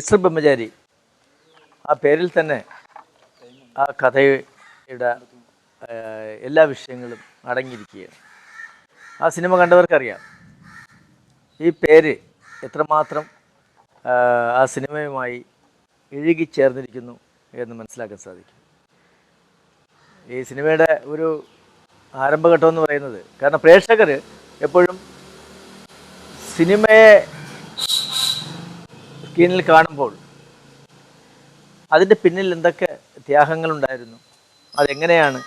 Mister ബ്രഹ്മചാരി. ആ പേരിൽ തന്നെ ആ കഥയുടെ എല്ലാ വിഷയങ്ങളും അടങ്ങിയിരിക്കുകയാണ്. ആ സിനിമ കണ്ടവർക്കറിയാം. ഈ പേര് എത്രമാത്രം ആ, സിനിമയുമായി ഇഴുകിച്ചേർന്നിരിക്കുന്നു എന്ന് മനസ്സിലാക്കാൻ സാധിക്കും. ഈ സിനിമയുടെ ഒരു ആരംഭഘട്ടം എന്ന് പറയുന്നത് കാരണം പ്രേക്ഷകർ എപ്പോഴും സിനിമയെ സ്ക്രീനിൽ കാണുമ്പോൾ അതിന്റെ പിന്നിൽ എന്തൊക്കെ ത്യാഗങ്ങളുണ്ടായിരുന്നു? അതെങ്ങനെയാണ്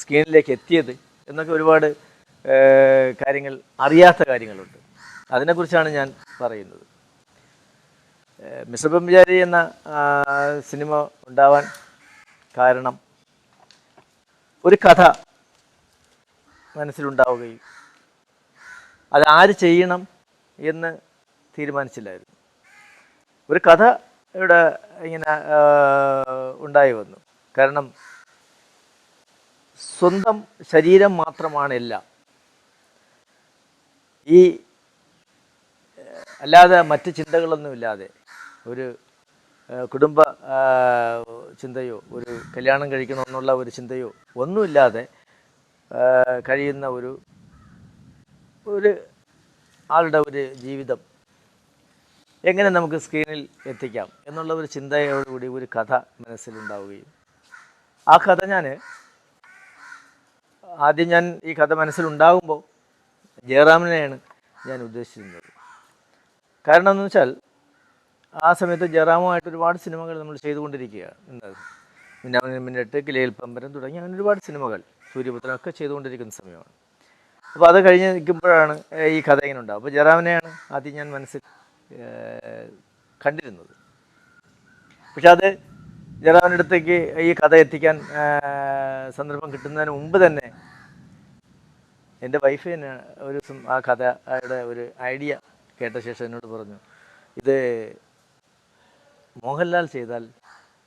സ്ക്രീനിലേക്ക് എത്തിയത്? എന്നൊക്കെ ഒരുപാട് കാര്യങ്ങൾ അറിയാത്ത കാര്യങ്ങളുണ്ട്. അതിനെക്കുറിച്ചാണ് ഞാൻ പറയുന്നത്. മിസ്റ്റർ ബ്രഹ്മചാരി എന്ന സിനിമ ഉണ്ടാവാൻ കാരണം ഒരു കഥ മനസ്സിലുണ്ടാവുകയും അത് ആര് ചെയ്യണം എന്ന് തീരുമാനിച്ചില്ലായിരുന്നു. ഒരു കഥ ഇവിടെ ഇങ്ങനെ ഉണ്ടായി വന്നു. കാരണം സ്വന്തം ശരീരം മാത്രമാണ് എല്ലാം. ഈ അല്ലാതെ മറ്റ് ചിന്തകളൊന്നുമില്ലാതെ ഒരു കുടുംബ ചിന്തയോ ഒരു കല്യാണം കഴിക്കണമെന്നുള്ള ഒരു ചിന്തയോ ഒന്നുമില്ലാതെ കഴിയുന്ന ഒരു ഒരു ആളുടെ ഒരു ജീവിതം എങ്ങനെ നമുക്ക് സ്ക്രീനിൽ എത്തിക്കാം എന്നുള്ള ഒരു ചിന്തയോടുകൂടി ഒരു കഥ മനസ്സിലുണ്ടാവുകയും. ആ കഥ ഞാൻ ആദ്യം ഞാൻ ഈ കഥ മനസ്സിലുണ്ടാകുമ്പോൾ ജയറാമിനെയാണ് ഞാൻ ഉദ്ദേശിച്ചിരുന്നത്. കാരണം എന്ന് വെച്ചാൽ ആ സമയത്ത് ജയറാമുമായിട്ട് ഒരുപാട് സിനിമകൾ നമ്മൾ ചെയ്തുകൊണ്ടിരിക്കുകയാണ്. എന്നത് മിന്നാമിന് മിന്നട്ട് കിലയിൽ പമ്പരം തുടങ്ങി അങ്ങനെ ഒരുപാട് സിനിമകൾ സൂര്യപുത്രനൊക്കെ ചെയ്തുകൊണ്ടിരിക്കുന്ന സമയമാണ്. അപ്പോൾ അത് കഴിഞ്ഞ് നിൽക്കുമ്പോഴാണ് ഈ കഥ ഇങ്ങനെ ഉണ്ടാവും അപ്പോൾ ജയറാമിനെയാണ് ആദ്യം ഞാൻ മനസ്സിൽ കണ്ടിരുന്നത്. പക്ഷെ അത് ജയറാമിന്റെ അടുത്തേക്ക് ഈ കഥ എത്തിക്കാൻ സന്ദർഭം കിട്ടുന്നതിന് മുമ്പ് തന്നെ എന്റെ വൈഫ് തന്നെ ഒരു ദിവസം ആ കഥയുടെ ഒരു ഐഡിയ കേട്ട ശേഷം എന്നോട് പറഞ്ഞു ഇത് മോഹൻലാൽ ചെയ്താൽ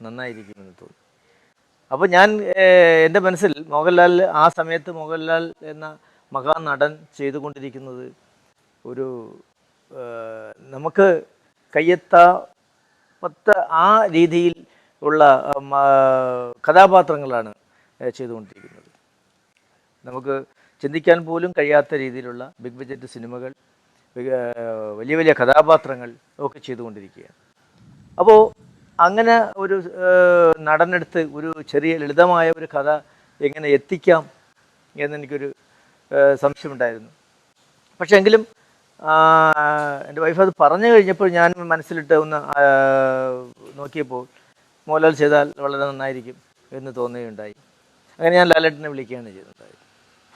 നന്നായിരിക്കുമെന്ന് തോന്നി. അപ്പോൾ ഞാൻ എന്റെ മനസ്സിൽ മോഹൻലാൽ ആ സമയത്ത് മോഹൻലാൽ എന്ന മഹാനടൻ ചെയ്തുകൊണ്ടിരിക്കുന്നത് ഒരു നമുക്ക് കയ്യെത്താത്ത ആ രീതിയിൽ ഉള്ള കഥാപാത്രങ്ങളാണ് ചെയ്തുകൊണ്ടിരിക്കുന്നത്. നമുക്ക് ചിന്തിക്കാൻ പോലും കഴിയാത്ത രീതിയിലുള്ള ബിഗ് ബജറ്റ് സിനിമകൾ വലിയ വലിയ കഥാപാത്രങ്ങൾ ഒക്കെ ചെയ്തുകൊണ്ടിരിക്കുകയാണ്. അപ്പോൾ അങ്ങനെ ഒരു നടനെടുത്ത് ഒരു ചെറിയ ലളിതമായ ഒരു കഥ എങ്ങനെ എത്തിക്കാം എന്നെനിക്കൊരു സംശയമുണ്ടായിരുന്നു. പക്ഷേ എങ്കിലും എന്റെ വൈഫ് അത് പറഞ്ഞു കഴിഞ്ഞപ്പോൾ ഞാൻ മനസ്സിലിട്ട് ഒന്ന് നോക്കിയപ്പോൾ മോഹൻലാൽ ചെയ്താൽ വളരെ നന്നായിരിക്കും എന്ന് തോന്നുകയുണ്ടായി. അങ്ങനെ ഞാൻ ലാലേട്ടനെ വിളിക്കുകയാണ് ചെയ്തിട്ടുണ്ടായത്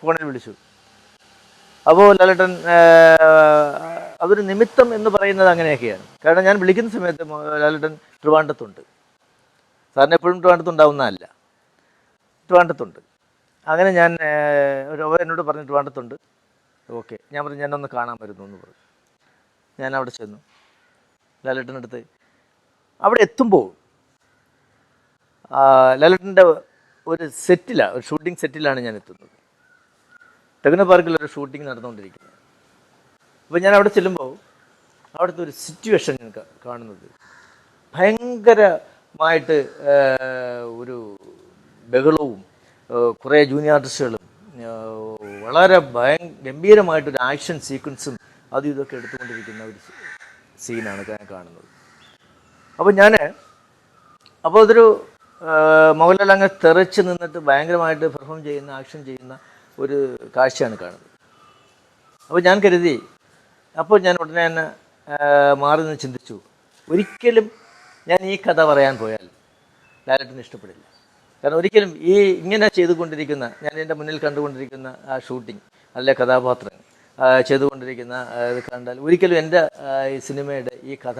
ഫോണിൽ വിളിച്ചു. അപ്പോൾ ലാലേട്ടൻ അതൊരു നിമിത്തം എന്ന് പറയുന്നത് അങ്ങനെയൊക്കെയാണ്. കാരണം ഞാൻ വിളിക്കുന്ന സമയത്ത് ലാലേട്ടൻ ട്രിവാൻഡത്തുണ്ട് സാറിന് എപ്പോഴും ട്രിവാൻഡത്തുണ്ടാവുന്നതല്ല ട്രിവാൻഡത്തുണ്ട് അങ്ങനെ ഞാൻ ഒരു എന്നോട് പറഞ്ഞു ട്രിവാൻഡത്തുണ്ട് ഓക്കെ. ഞാൻ പറഞ്ഞു ഞാനൊന്ന് കാണാൻ വരുന്നു എന്ന് പറഞ്ഞു. ഞാൻ അവിടെ ചെന്നു. ലാലേട്ടനടുത്ത് അവിടെ എത്തുമ്പോൾ ലാലേട്ടന്റെ ഒരു സെറ്റിലാണ് ഒരു ഷൂട്ടിംഗ് സെറ്റിലാണ് ഞാൻ എത്തുന്നത്. ടെഗ്ന പാർക്കിൽ ഒരു ഷൂട്ടിംഗ് നടന്നുകൊണ്ടിരിക്കുന്നത് അപ്പോൾ ഞാൻ അവിടെ ചെല്ലുമ്പോൾ അവിടുത്തെ ഒരു സിറ്റുവേഷൻ ഞാൻ കാണുന്നത്. ഭയങ്കരമായിട്ട് ഒരു ബഹളവും കുറേ ജൂനിയർ ആർട്ടിസ്റ്റുകളും വളരെ ഭയ ഗംഭീരമായിട്ടൊരു ആക്ഷൻ സീക്വൻസും അതും ഇതൊക്കെ എടുത്തുകൊണ്ടിരിക്കുന്ന ഒരു സീനാണ് ഞാൻ കാണുന്നത്. അപ്പോൾ ഞാൻ അപ്പോൾ അതൊരു മോഹൻലാൽ അങ്ങ് തെറിച്ച് നിന്നിട്ട് ഭയങ്കരമായിട്ട് പെർഫോം ചെയ്യുന്ന ആക്ഷൻ ചെയ്യുന്ന ഒരു കാഴ്ചയാണ് കാണുന്നത്. അപ്പോൾ ഞാൻ കരുതി അപ്പോൾ ഞാൻ ഉടനെ തന്നെ മാറി നിന്ന് ചിന്തിച്ചു. ഒരിക്കലും ഞാൻ ഈ കഥ പറയാൻ പോയാൽ ലാലറ്റിന് ഇഷ്ടപ്പെടില്ല. കാരണം ഒരിക്കലും ഈ ഇങ്ങനെ ചെയ്തുകൊണ്ടിരിക്കുന്ന ഞാൻ എന്റെ മുന്നിൽ കണ്ടുകൊണ്ടിരിക്കുന്ന ആ ഷൂട്ടിംഗ് അല്ലെ കഥാപാത്രങ്ങൾ ചെയ്തുകൊണ്ടിരിക്കുന്ന ഇത് കണ്ടാൽ ഒരിക്കലും എന്റെ ഈ സിനിമയുടെ ഈ കഥ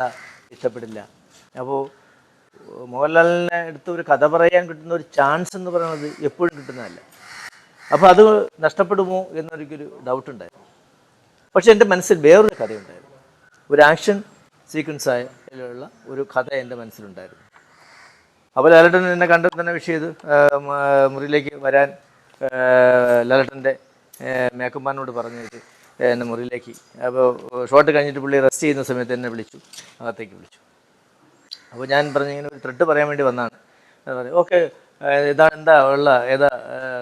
ഇഷ്ടപ്പെടില്ല. അപ്പോൾ മോഹൻലാലിനെ അടുത്ത് ഒരു കഥ പറയാൻ കിട്ടുന്ന ഒരു ചാൻസ് എന്ന് പറയുന്നത് എപ്പോഴും കിട്ടുന്നതല്ല. അപ്പോൾ അത് നഷ്ടപ്പെടുമോ എന്നൊരിക്കൊരു ഡൗട്ട് ഉണ്ടായിരുന്നു. പക്ഷെ എന്റെ മനസ്സിൽ വേറൊരു കഥയുണ്ടായിരുന്നു. ഒരു ആക്ഷൻ സീക്വൻസ് ആയുള്ള ഒരു കഥ എന്റെ മനസ്സിലുണ്ടായിരുന്നു. അപ്പോൾ ലാലട്ടൻ എന്നെ കണ്ടു തന്നെ വിഷ് ചെയ്തു. മുറിയിലേക്ക് വരാൻ ലാലട്ടന്റെ മേക്കപ്പാനോട് പറഞ്ഞിട്ട് എന്റെ മുറിയിലേക്ക്. അപ്പോൾ ഷോട്ട് കഴിഞ്ഞിട്ട് പുള്ളി റെസ്റ്റ് ചെയ്യുന്ന സമയത്ത് എന്നെ വിളിച്ചു അകത്തേക്ക് വിളിച്ചു. അപ്പോൾ ഞാൻ പറഞ്ഞു ഇങ്ങനെ ഒരു ത്രെഡ് പറയാൻ വേണ്ടി വന്നാണ്. പറയും ഓക്കെ ഇതാണ് എന്താ ഉള്ള ഏതാ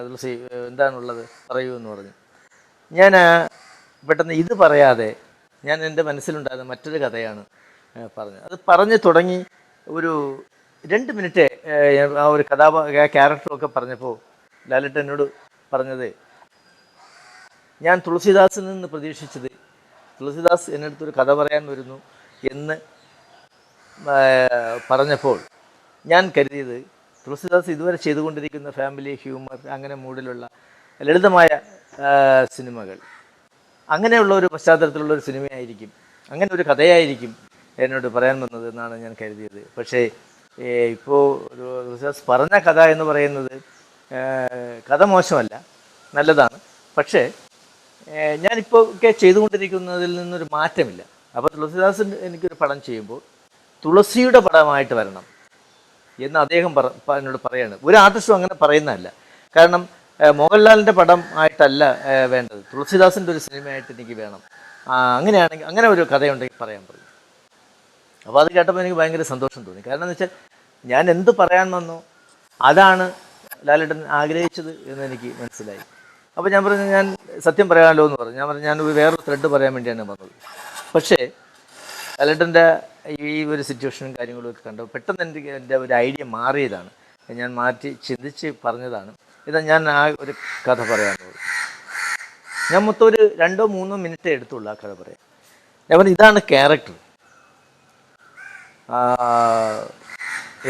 തുളസി എന്താണുള്ളത് പറയൂ എന്ന് പറഞ്ഞു. ഞാൻ പെട്ടെന്ന് ഇത് പറയാതെ ഞാൻ എന്റെ മനസ്സിലുണ്ടായിരുന്ന മറ്റൊരു കഥയാണ് പറഞ്ഞത്. അത് പറഞ്ഞ് തുടങ്ങി ഒരു രണ്ട് മിനിറ്റ് ആ ഒരു കഥാപാ ആ ക്യാരക്ടറൊക്കെ പറഞ്ഞപ്പോൾ ലാലിട്ട് എന്നോട് പറഞ്ഞത് ഞാൻ തുളസിദാസിൽ നിന്ന് പ്രതീക്ഷിച്ചത് തുളസിദാസ് എന്റെ അടുത്തൊരു കഥ പറയാൻ വരുന്നു എന്ന് പറഞ്ഞപ്പോൾ ഞാൻ കരുതിയത് തുളസിദാസ് ഇതുവരെ ചെയ്തുകൊണ്ടിരിക്കുന്ന ഫാമിലി ഹ്യൂമർ അങ്ങനെ മൂഡിലുള്ള ലളിതമായ സിനിമകൾ. അങ്ങനെയുള്ള ഒരു പശ്ചാത്തലത്തിലുള്ള ഒരു സിനിമയായിരിക്കും അങ്ങനെ ഒരു കഥയായിരിക്കും എന്നോട് പറയാൻ വന്നത് എന്നാണ് ഞാൻ കരുതിയത്. പക്ഷേ ഇപ്പോൾ ഒരു പറഞ്ഞ കഥ എന്ന് പറയുന്നത് കഥ മോശമല്ല നല്ലതാണ്. പക്ഷേ ഞാനിപ്പോൾ ഒക്കെ ചെയ്തുകൊണ്ടിരിക്കുന്നതിൽ നിന്നൊരു മാറ്റമില്ല. അപ്പോൾ തുളസിദാസൻ എനിക്കൊരു പടം ചെയ്യുമ്പോൾ തുളസിയുടെ പടമായിട്ട് വരണം എന്ന് അദ്ദേഹം പറ എന്നോട് പറയാണ്. ഒരു ആർട്ടിസ്റ്റും അങ്ങനെ പറയുന്നതല്ല. കാരണം മോഹൻലാലിന്റെ പടം ആയിട്ടല്ല വേണ്ടത്. തുളസിദാസിന്റെ ഒരു സിനിമയായിട്ട് എനിക്ക് വേണം. അങ്ങനെയാണെങ്കിൽ അങ്ങനെ ഒരു കഥയുണ്ടെങ്കിൽ പറയാൻ പറഞ്ഞു അപ്പോൾ അത് കേട്ടപ്പോൾ എനിക്ക് ഭയങ്കര സന്തോഷം തോന്നി. കാരണം എന്ന് വെച്ചാൽ ഞാൻ എന്ത് പറയാൻ വന്നോ അതാണ് ലാലേട്ടൻ ആഗ്രഹിച്ചത് എന്ന് എനിക്ക് മനസ്സിലായി. അപ്പോൾ ഞാൻ പറഞ്ഞു ഞാൻ സത്യം പറയാമല്ലോ എന്ന് പറഞ്ഞു. ഞാൻ പറഞ്ഞു ഞാൻ വേറൊരു ത്രെഡ് പറയാൻ വേണ്ടിയാണ് വന്നത്. പക്ഷേ ലാലേട്ടന്റെ ഈ ഒരു സിറ്റുവേഷനും കാര്യങ്ങളും ഒക്കെ കണ്ടപ്പോൾ പെട്ടെന്ന് എനിക്ക് എന്റെ ഒരു ഐഡിയ മാറിയതാണ്. ഞാൻ മാറ്റി ചിന്തിച്ച് പറഞ്ഞതാണ്. ഇതാ ഞാൻ ആ ഒരു കഥ പറയാൻ പോകുന്നത്. ഞാൻ മൊത്തം ഒരു രണ്ടോ മൂന്നോ മിനിറ്റ് എടുത്തുള്ളൂ ആ കഥ പറയാൻ. ഞാൻ പറഞ്ഞു ഇതാണ് ക്യാരക്ടർ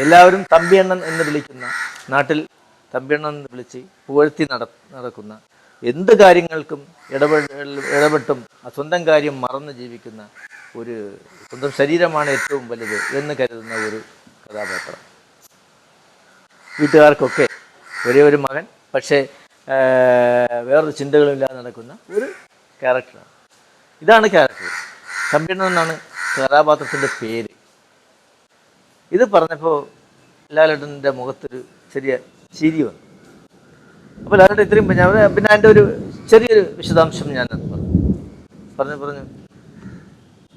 എല്ലാവരും തമ്പിയണ്ണൻ എന്ന് വിളിക്കുന്ന നാട്ടിൽ തമ്പിയണ്ണൻ എന്ന് വിളിച്ച് പുകഴ്ത്തി നട നടക്കുന്ന എന്ത് കാര്യങ്ങൾക്കും ഇടപെട ഇടപെട്ടും സ്വന്തം കാര്യം മറന്ന് ജീവിക്കുന്ന ഒരു സ്വന്തം ശരീരമാണ് ഏറ്റവും വലുത് എന്ന് കരുതുന്ന ഒരു കഥാപാത്രം. വീട്ടുകാർക്കൊക്കെ ഒരേ ഒരു മകൻ പക്ഷേ വേറൊരു ചിന്തകളുമില്ലാതെ നടക്കുന്ന ഒരു ക്യാരക്ടറാണ് ഇതാണ് ക്യാരക്ടർ തമ്പിയണ്ണൻ എന്നാണ് കഥാപാത്രത്തിന്റെ പേര്. ഇത് പറഞ്ഞപ്പോൾ ലാലേട്ടന്റെ മുഖത്തൊരു ചെറിയ ചിരി വന്നു. അപ്പോൾ ലാലേട്ടൻ ഇത്രയും ഞാൻ പിന്നെ അതിന്റെ ഒരു ചെറിയൊരു വിശദാംശം ഞാൻ പറഞ്ഞു. പറഞ്ഞു പറഞ്ഞു.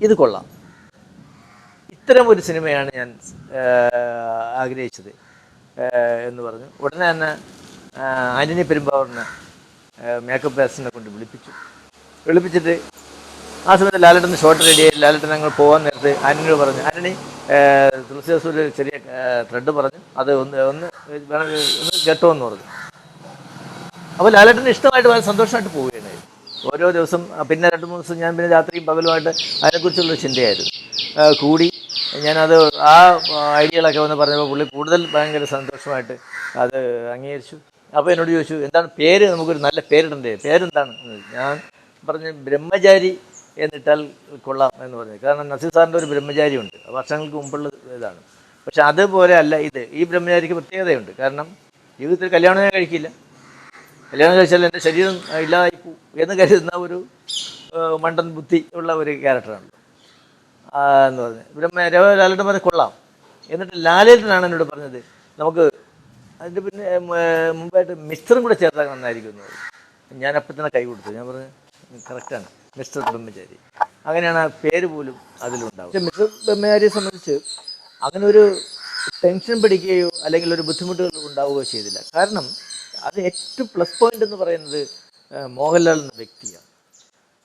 ഇത് കൊള്ളാം. ഇത്തരം ഒരു സിനിമയാണ് ഞാൻ ആഗ്രഹിച്ചത് എന്ന് പറഞ്ഞു. ഉടനെ തന്നെ ആന്റണി പെരുമ്പാവൂരിനെ മേക്കപ്പ് ആസിനെ കൊണ്ട് വിളിപ്പിച്ചു. വിളിപ്പിച്ചിട്ട് ആ സമയത്ത് ഷോർട്ട് ഷോട്ട് റെഡിയായി ലാലേട്ടൻ ഞങ്ങൾ പോകാൻ നേരത്ത് ആന്റണിയോട് പറഞ്ഞു. ആന്റണി തുളസിദാസ് ഒരു ചെറിയ ത്രെഡ് പറഞ്ഞു. അത് ഒന്ന് ഒന്ന് വേണമെങ്കിൽ കേട്ടോ എന്ന് പറഞ്ഞു. അപ്പോൾ ലാലട്ടന് ഇഷ്ടമായിട്ട് വളരെ സന്തോഷമായിട്ട് പോവുകയാണ്. ഓരോ ദിവസം പിന്നെ രണ്ട് മൂന്ന് ദിവസം ഞാൻ പിന്നെ രാത്രിയും പകലുമായിട്ട് അതിനെക്കുറിച്ചുള്ള ചിന്തയായിരുന്നു. കൂടി ഞാനത് ആ ഐഡിയകളൊക്കെ വന്ന് പറഞ്ഞപ്പോൾ പുള്ളി കൂടുതൽ ഭയങ്കര സന്തോഷമായിട്ട് അത് അംഗീകരിച്ചു. അപ്പോൾ എന്നോട് ചോദിച്ചു എന്താണ് പേര്? നമുക്കൊരു നല്ല പേരിടണ്ടേ? പേരെന്താണ്? ഞാൻ പറഞ്ഞു ബ്രഹ്മചാരി എന്നിട്ടാൽ കൊള്ളാം എന്ന് പറഞ്ഞു. കാരണം നസീർ സാറിന്റെ ഒരു ബ്രഹ്മചാരി ഉണ്ട്. വർഷങ്ങൾക്ക് മുമ്പുള്ള ഇതാണ്. പക്ഷെ അതുപോലെ അല്ല ഇത്. ഈ ബ്രഹ്മചാരിക്ക് പ്രത്യേകതയുണ്ട്. കാരണം ജീവിതത്തിൽ കല്യാണം ഞാൻ കഴിക്കില്ല. കല്യാണം കഴിച്ചാൽ എന്റെ ശരീരം ഇല്ലാതായി എന്ന് കരുതുന്ന ഒരു മണ്ടൻ ബുദ്ധി ഉള്ള ഒരു ക്യാരക്ടറാണ് എന്ന് പറഞ്ഞു. ബ്രഹ്മ ലാലേട്ടൻ പറഞ്ഞ് കൊള്ളാം. എന്നിട്ട് ലാലേട്ടനാണ് എന്നോട് പറഞ്ഞത്. നമുക്ക് അതിന്റെ പിന്നെ മുമ്പായിട്ട് മിസ്റ്ററും കൂടെ ചേർത്താൽ നന്നായിരിക്കും എന്ന് പറഞ്ഞു. ഞാൻ അപ്പം തന്നെ കൈ കൊടുത്തു. ഞാൻ പറഞ്ഞു കറക്റ്റാണ്. മിസ്റ്റർ ബ്രഹ്മചാരി. അങ്ങനെയാണ് ആ പേര് പോലും അതിലുണ്ടാവും മിസ്റ്റർ ബ്രഹ്മചാരിയെ സംബന്ധിച്ച് അങ്ങനെ ഒരു ടെൻഷൻ പിടിക്കുകയോ അല്ലെങ്കിൽ ഒരു ബുദ്ധിമുട്ടുകൾ ഉണ്ടാവുകയോ ചെയ്തില്ല. കാരണം അത് ഏറ്റവും പ്ലസ് പോയിന്റ് എന്ന് പറയുന്നത് മോഹൻലാൽ എന്ന വ്യക്തിയാണ്.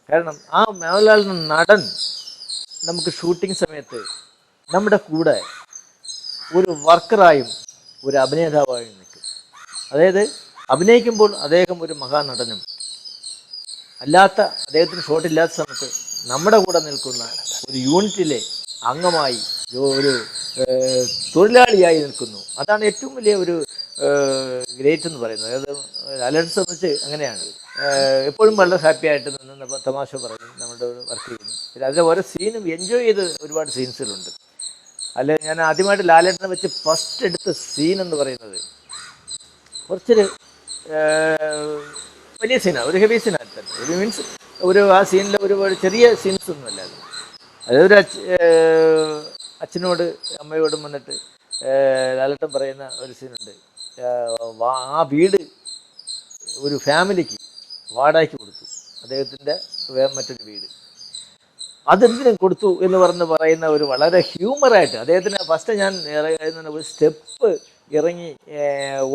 കാരണം ആ മോഹൻലാൽ എന്ന നടൻ നമുക്ക് ഷൂട്ടിംഗ് സമയത്ത് നമ്മുടെ കൂടെ ഒരു വർക്കറായും ഒരു അഭിനേതാവായും നിൽക്കും. അതായത് അഭിനയിക്കുമ്പോൾ അദ്ദേഹം ഒരു മഹാനടനും. അല്ലാത്ത അദ്ദേഹത്തിന് ഷോട്ട് ഇല്ലാത്ത സമയത്ത് നമ്മുടെ കൂടെ നിൽക്കുന്ന ഒരു യൂണിറ്റിലെ അംഗമായി ഒരു- തൊഴിലാളിയായി നിൽക്കുന്നു. അതാണ് ഏറ്റവും വലിയ ഒരു ഗ്രേറ്റ് എന്ന് പറയുന്നത്. അതായത് അലൻസ് എന്ന് വെച്ച് അങ്ങനെയാണ് എപ്പോഴും വളരെ ഹാപ്പി ആയിട്ട് നിന്ന് തമാശ പറയും നമ്മുടെ വർക്ക് ചെയ്യുന്നു. അതിലെ ഓരോ സീനും എൻജോയ് ചെയ്ത് ഒരുപാട് സീൻസുകളുണ്ട് അല്ല ഞാൻ ആദ്യമായിട്ട് ലാലേട്ടനെ വെച്ച് ഫസ്റ്റ് എടുത്ത സീൻ എന്ന് പറയുന്നത് കുറച്ചൊരു വലിയ സീനാണ് ഒരു ഹെവി സീനാണ് ഒരു മീൻസ് ഒരു ആ സീനിലെ ഒരു ചെറിയ സീൻസ് ഒന്നുമല്ല അത്. അതൊരു അച്ഛ അച്ഛനോട് അമ്മയോടും വന്നിട്ട് ലാലട്ടം പറയുന്ന ഒരു സീനുണ്ട് ആ വീട് ഒരു ഫാമിലിക്ക് വാടകയ്ക്ക് കൊടുത്തു. അദ്ദേഹത്തിന്റെ മറ്റൊരു വീട്. അതെന്തിനും കൊടുത്തു എന്ന് പറഞ്ഞ് പറയുന്ന ഒരു വളരെ ഹ്യൂമറായിട്ട് അദ്ദേഹത്തിന് ഫസ്റ്റ് ഞാൻ ഒരു സ്റ്റെപ്പ് ഇറങ്ങി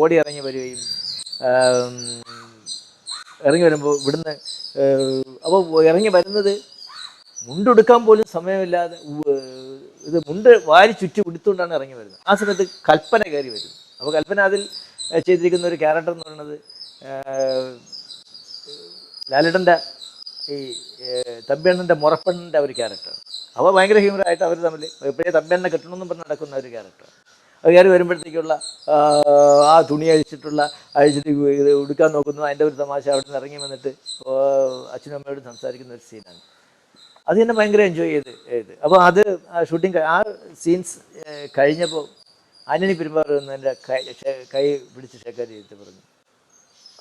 ഓടി ഇറങ്ങി വരികയും ഇറങ്ങി വരുമ്പോൾ ഇവിടുന്ന് അപ്പോൾ ഇറങ്ങി വരുന്നത് മുണ്ടെടുക്കാൻ പോലും സമയമില്ലാതെ ഇത് മുണ്ട് വാരി ചുറ്റി ഉടുത്തുകൊണ്ടാണ് ഇറങ്ങി വരുന്നത്. ആ സമയത്ത് കൽപ്പന കയറി വരും. അപ്പോൾ കൽപ്പന അതിൽ ചെയ്തിരിക്കുന്ന ഒരു ക്യാരക്ടർ എന്ന് പറയുന്നത് ലാലിടന്റെ ഈ തമ്പിയണ്ണന്റെ മുറപ്പെണ്ണിന്റെ ഒരു ക്യാരക്ടർ അപ്പോൾ ഭയങ്കര ഹ്യൂമറായിട്ട് അവർ തമ്മിൽ എപ്പോഴേ തമ്പിയണ്ണനെ കെട്ടണമെന്നും പറഞ്ഞ് നടക്കുന്ന ഒരു ക്യാരക്ടർ അത് കയറി വരുമ്പോഴത്തേക്കുള്ള ആ, തുണി അഴിച്ചിട്ടുള്ള അഴിച്ചിട്ട് ഇത് ഉടുക്കാൻ നോക്കുന്നു. അതിന്റെ ഒരു തമാശ അവിടെ നിന്ന് ഇറങ്ങി വന്നിട്ട് അച്ഛനും അമ്മയോട് സംസാരിക്കുന്ന ഒരു സീനാണ്. അത് തന്നെ ഭയങ്കര എൻജോയ് ചെയ്ത് ചെയ്ത്. അപ്പോൾ അത് ഷൂട്ടിങ് ആ സീൻസ് കഴിഞ്ഞപ്പോൾ ആന്റണി പെരുമാറുന്ന എന്റെ കൈ കൈ പിടിച്ച് ഷേക്കാരി ചെയ്തിട്ട് പറഞ്ഞു.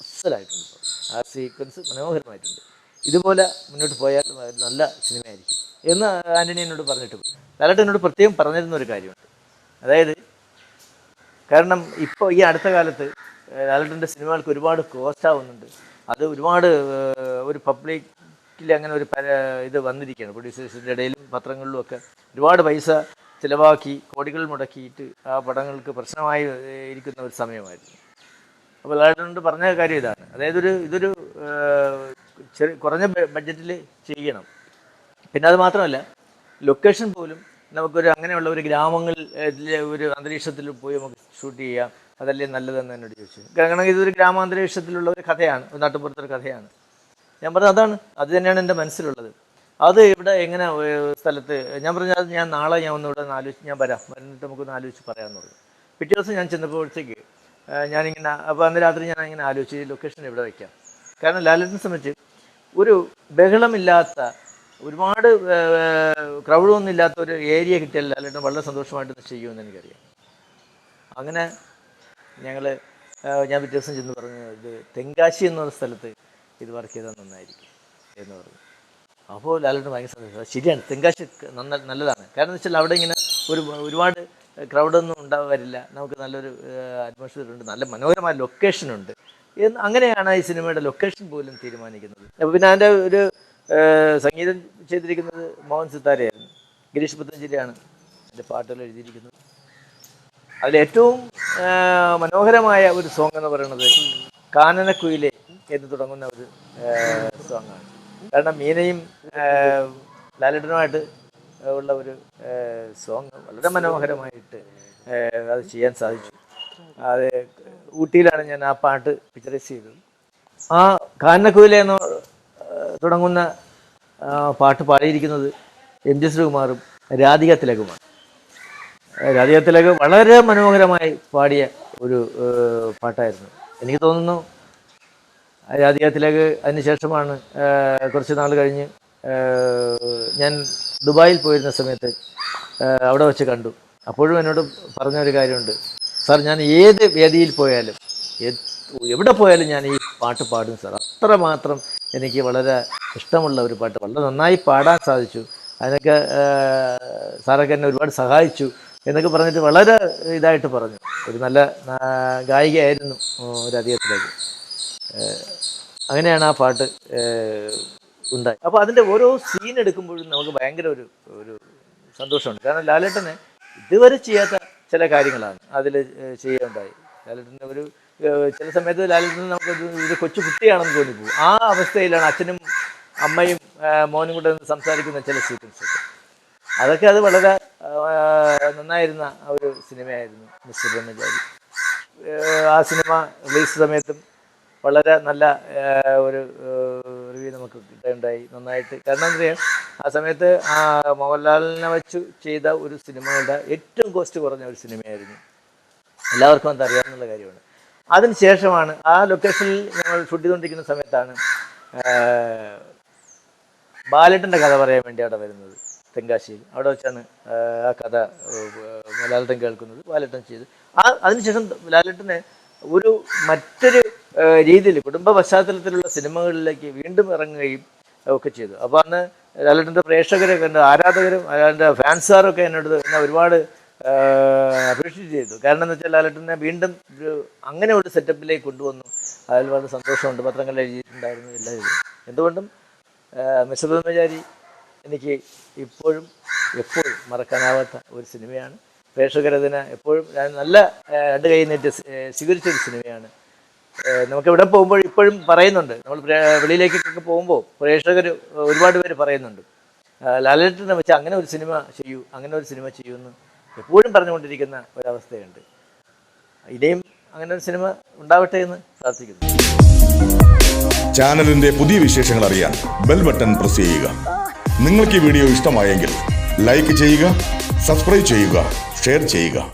അസലായിട്ടുണ്ട് ആ സീക്വൻസ് മനോഹരമായിട്ടുണ്ട്. ഇതുപോലെ മുന്നോട്ട് പോയാൽ നല്ല സിനിമയായിരിക്കും എന്ന് ആന്റണി എന്നോട് പറഞ്ഞിട്ട് പോയി. ലാലേട്ടൻ എന്നോട് പ്രത്യേകം പറഞ്ഞിരുന്ന ഒരു കാര്യമുണ്ട്. അതായത് കാരണം ഇപ്പോൾ ഈ അടുത്ത കാലത്ത് ലാലേട്ടന്റെ സിനിമകൾക്ക് ഒരുപാട് കോസ്റ്റ് ആവുന്നുണ്ട്. അത് ഒരുപാട് ഒരു പബ്ലിക്കിൽ അങ്ങനെ ഒരു ഇത് വന്നിരിക്കുകയാണ്. പ്രൊഡ്യൂസേഴ്സിന്റെ ഇടയിലും പത്രങ്ങളിലും ഒക്കെ ഒരുപാട് പൈസ ചിലവാക്കി കോടികൾ മുടക്കിയിട്ട് ആ പടങ്ങൾക്ക് പ്രശ്നമായി ഇരിക്കുന്ന ഒരു സമയമായിരുന്നു. അപ്പോൾ ലാലേട്ടനോട് പറഞ്ഞ കാര്യം ഇതാണ്. അതായത് ഒരു ഇതൊരു ചെറിയ കുറഞ്ഞ ബഡ്ജറ്റിൽ ചെയ്യണം. പിന്നെ അത് മാത്രമല്ല ലൊക്കേഷൻ പോലും നമുക്കൊരു അങ്ങനെയുള്ള ഒരു ഗ്രാമങ്ങളിൽ ഒരു അന്തരീക്ഷത്തിൽ പോയി നമുക്ക് ഷൂട്ട് ചെയ്യാം. അതല്ലേ നല്ലതെന്ന് എന്നോട് ചോദിച്ചു. കാരണം ഇതൊരു ഗ്രാമാന്തരീക്ഷത്തിലുള്ള ഒരു കഥയാണ് ഒരു നാട്ടുപുറത്തൊരു കഥയാണ്. ഞാൻ പറഞ്ഞത് അതാണ് അത് തന്നെയാണ് എന്റെ മനസ്സിലുള്ളത്. അത് ഇവിടെ എങ്ങനെ സ്ഥലത്ത് ഞാൻ പറഞ്ഞാൽ ഞാൻ നാളെ ഞാൻ ഒന്നുകൂടെ ഒന്ന് ആലോചിച്ച് ഞാൻ വരാം. വന്നിട്ട് നമുക്കൊന്ന് ആലോചിച്ച് പറയാമെന്ന് പറഞ്ഞു. പിറ്റേ ദിവസം ഞാൻ ചെന്നപ്പോഴത്തേക്ക് ഞാനിങ്ങനെ അപ്പോൾ അന്ന് രാത്രി ഞാൻ ഇങ്ങനെ ആലോചിച്ച് ലൊക്കേഷൻ ഇവിടെ വയ്ക്കാം കാരണം ലാലിനെ സംബന്ധിച്ച് ഒരു ബഹളമില്ലാത്ത ഒരുപാട് ക്രൗഡൊന്നും ഇല്ലാത്ത ഒരു ഏരിയ കിട്ടിയാൽ ലാലേട്ടൻ വളരെ സന്തോഷമായിട്ട് ചെയ്യുമെന്ന് എനിക്കറിയാം. അങ്ങനെ ഞങ്ങൾ ഞാൻ പിറ്റേ ദിവസം ചെന്ന് പറഞ്ഞു ഇത് തെങ്കാശി എന്ന സ്ഥലത്ത് ഇത് വർക്ക് ചെയ്താൽ നന്നായിരിക്കും എന്ന് പറഞ്ഞു. അപ്പോൾ ലാലേട്ടൻ ഭയങ്കര സന്തോഷം. ശരിയാണ് തെങ്കാശി നന്ന നല്ലതാണ്. കാരണം എന്ന് വെച്ചാൽ അവിടെ ഇങ്ങനെ ഒരു ഒരുപാട് ക്രൗഡൊന്നും ഉണ്ടാവാറില്ല. നമുക്ക് നല്ലൊരു അറ്റ്മോസ്ഫിയർ ഉണ്ട് നല്ല മനോഹരമായ ലൊക്കേഷനുണ്ട് എന്ന് അങ്ങനെയാണ് ഈ സിനിമയുടെ ലൊക്കേഷൻ പോലും തീരുമാനിക്കുന്നത്. പിന്നെ അതിന്റെ ഒരു സംഗീതം ചെയ്തിരിക്കുന്നത് മോഹൻ സിത്താരയായിരുന്നു ഗിരീഷ് പുത്തഞ്ചേരിയാണ് എന്റെ പാട്ടുകൾ എഴുതിയിരിക്കുന്നത്. അതിലേറ്റവും മനോഹരമായ ഒരു സോങ് എന്ന് പറയുന്നത് കാനനക്കുയിലെ എന്ന് തുടങ്ങുന്ന ഒരു സോങ്ങാണ് കാരണം മീനയും ആ, ഉള്ള ഒരു സോങ് വളരെ മനോഹരമായിട്ട് അത് ചെയ്യാൻ സാധിച്ചു. അത് ഊട്ടിയിലാണ് ഞാൻ ആ പാട്ട് പിക്ചറൈസ് ചെയ്തത്. ആ കാനനക്കുയിലെ എന്ന് തുടങ്ങുന്ന പാട്ട് പാടിയിരിക്കുന്നത് എം ജി ശ്രീകുമാറും രാധിക തിലകുമാണ്. രാധിക തിലക് വളരെ മനോഹരമായി പാടിയ ഒരു പാട്ടായിരുന്നു. എനിക്ക് തോന്നുന്നു രാധിക തിലക് അതിനുശേഷമാണ് കുറച്ച് നാൾ കഴിഞ്ഞ് ഞാൻ ദുബായിൽ പോയിരുന്ന സമയത്ത് അവിടെ വെച്ച് കണ്ടു. അപ്പോഴും എന്നോട് പറഞ്ഞ ഒരു കാര്യമുണ്ട്. സാർ ഞാൻ ഏത് വേദിയിൽ പോയാലും എവിടെ പോയാലും ഞാൻ ഈ പാട്ട് പാടും സാർ. അത്രമാത്രം എനിക്ക് വളരെ ഇഷ്ടമുള്ള ഒരു പാട്ട് വളരെ നന്നായി പാടാൻ സാധിച്ചു. അതിനൊക്കെ സാറൊക്കെ എന്നെ ഒരുപാട് സഹായിച്ചു എന്നൊക്കെ പറഞ്ഞിട്ട് വളരെ ഇതായിട്ട് പറഞ്ഞു. ഒരു നല്ല ഗായികയായിരുന്നു അദ്ദേഹത്തിലേക്ക്. അങ്ങനെയാണ് ആ പാട്ട് ഉണ്ടായി അപ്പോൾ അതിന്റെ ഓരോ സീൻ എടുക്കുമ്പോഴും നമുക്ക് ഭയങ്കര ഒരു ഒരു സന്തോഷമുണ്ട്. കാരണം ലാലേട്ടന് ഇതുവരെ ചെയ്യാത്ത ചില കാര്യങ്ങളാണ് അതിൽ ചെയ്യുകയുണ്ടായി. ലാലേട്ടന്റെ ഒരു ചില സമയത്ത് നിന്ന് നമുക്ക് ഇത് കൊച്ചു കുട്ടിയാണെന്ന് തോന്നിപ്പോകും ആ അവസ്ഥയിലാണ് അച്ഛനും അമ്മയും മോനും കൂടെ സംസാരിക്കുന്ന ചില സീക്വൻസ് അതൊക്കെ അത് വളരെ നന്നായിരുന്ന ഒരു സിനിമയായിരുന്നു മിസ്റ്റർ ബ്രഹ്മചാരി. ആ സിനിമ റിലീസ് സമയത്തും വളരെ നല്ല ഒരു റിവ്യൂ നമുക്ക് കിട്ടുകയുണ്ടായി നന്നായിട്ട്. കാരണം എന്താ ആ സമയത്ത് മോഹൻലാലിനെ വെച്ച് ചെയ്ത ഒരു സിനിമയുടെ ഏറ്റവും കോസ്റ്റ് കുറഞ്ഞ ഒരു സിനിമയായിരുന്നു. എല്ലാവർക്കും അത് അറിയാവുന്ന കാര്യമാണ്. അതിന് ശേഷമാണ് ആ ലൊക്കേഷനിൽ ഞങ്ങൾ ഷൂട്ട് ചെയ്തുകൊണ്ടിരിക്കുന്ന സമയത്താണ് ബാലേട്ടന്റെ കഥ പറയാൻ വേണ്ടി അവിടെ വരുന്നത് തെങ്കാശിയിൽ. അവിടെ വെച്ചാണ് ആ കഥ ലാലട്ടൻ കേൾക്കുന്നത് ബാലട്ടൻ ചെയ്ത്. ആ അതിനുശേഷം ലാലേട്ടനെ ഒരു മറ്റൊരു രീതിയിൽ കുടുംബ പശ്ചാത്തലത്തിലുള്ള സിനിമകളിലേക്ക് വീണ്ടും ഇറങ്ങുകയും ഒക്കെ ചെയ്തു. അപ്പോൾ അന്ന് ലാലേട്ടന്റെ പ്രേക്ഷകരൊക്കെ എന്റെ ആരാധകരും അതിന്റെ ഫാൻസുകാരൊക്കെ എന്നോട് എന്നെ ഒരുപാട് അപ്രീഷിയേറ്റ് ചെയ്തു. കാരണം എന്ന് വെച്ചാൽ ലാലേട്ടനെ വീണ്ടും ഒരു അങ്ങനെ ഒരു സെറ്റപ്പിലേക്ക് കൊണ്ടുവന്നു. അതിൽ വളരെ സന്തോഷമുണ്ട്. പത്രങ്ങൾ എഴുതിയിട്ടുണ്ടായിരുന്നു എല്ലാം ഇത്. എന്തുകൊണ്ടും മിസ്റ്റർ ബ്രഹ്മചാരി എനിക്ക് ഇപ്പോഴും എപ്പോഴും മറക്കാനാവാത്ത ഒരു സിനിമയാണ്. പ്രേക്ഷകരതിന് എപ്പോഴും ഞാൻ നല്ല രണ്ട് കൈ നീട്ടി സ്വീകരിച്ചൊരു സിനിമയാണ്. നമുക്ക് ഇവിടെ പോകുമ്പോൾ ഇപ്പോഴും പറയുന്നുണ്ട്. നമ്മൾ വെളിയിലേക്കൊക്കെ പോകുമ്പോൾ പ്രേക്ഷകർ ഒരുപാട് പേര് പറയുന്നുണ്ട്. ലാലേട്ടനെ വെച്ച് അങ്ങനെ ഒരു സിനിമ ചെയ്യൂ അങ്ങനെ ഒരു സിനിമ ചെയ്യൂ എന്ന് എപ്പോഴും പറഞ്ഞുകൊണ്ടിരിക്കുന്ന ഒരവസ്ഥയുണ്ട്. ഇനിയും അങ്ങനെ ഒരു സിനിമ ഉണ്ടാവട്ടെ എന്ന് പ്രാർത്ഥിക്കുന്നു. ചാനലിന്റെ പുതിയ വിശേഷങ്ങൾ അറിയാൻ ബെൽ ബട്ടൺ പ്രസ് ചെയ്യുക. നിങ്ങൾക്ക് ഈ വീഡിയോ ഇഷ്ടമായെങ്കിൽ ലൈക്ക് ചെയ്യുക സബ്സ്ക്രൈബ് ചെയ്യുക ഷെയർ ചെയ്യുക.